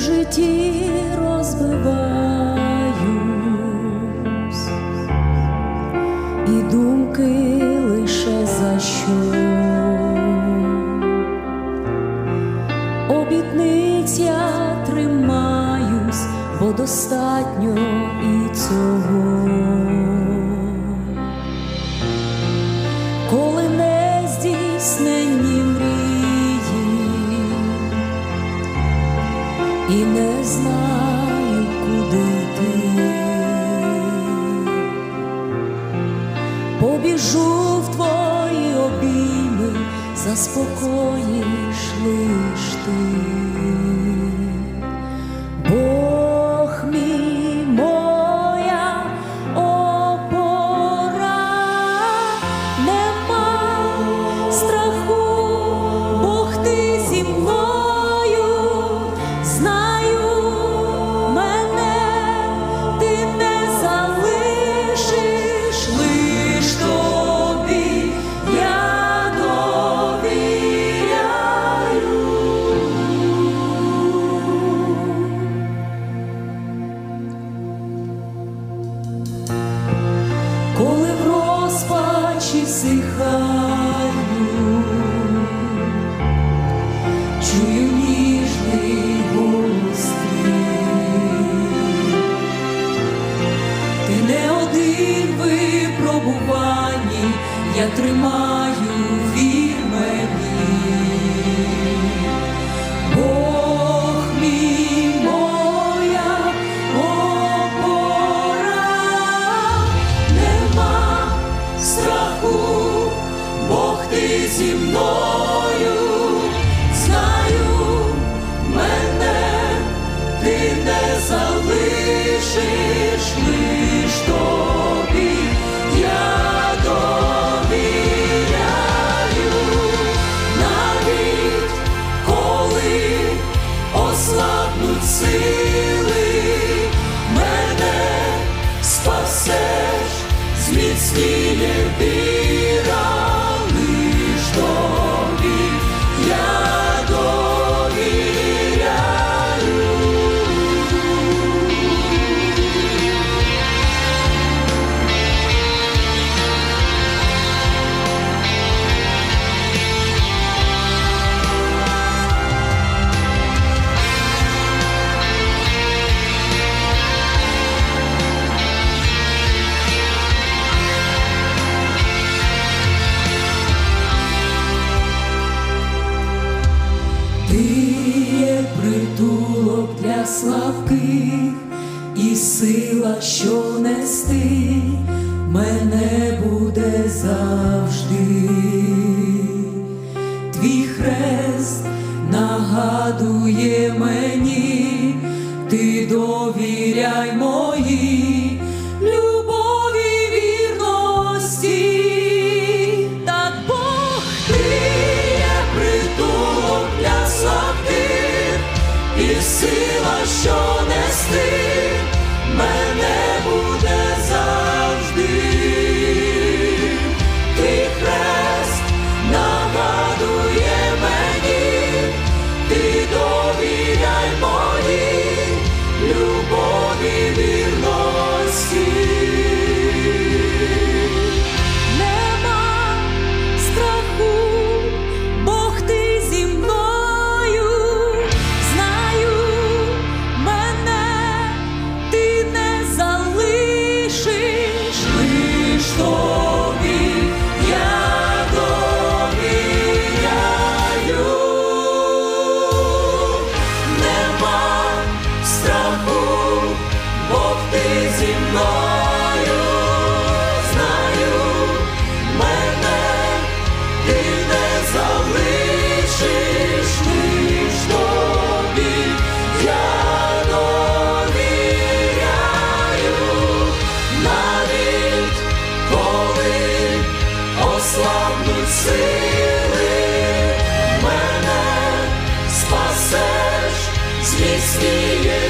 житті розбиваюсь, і думки лише за що. Обітниць я тримаюсь, бо достатньо і не знаю, куди ти. Побіжу в твої обійми, заспокоїш лиш ти. Розпачі сихаю, чую ніжний голос ти не один випробуванні, я тримаю зі мною, знаю мене, ти не залишиш лиш тобі, я довіряю. Навіть коли ослабнуть сили, Ти є притулок для слабких і сила, що нести мене буде завжди. Сила, що нести мене страху, Бог ти зі мною, знаю мене, ти не залишиш лиш тобі, я довіряю, навіть коли ослабнуть сили, мене спасеш, зміцніє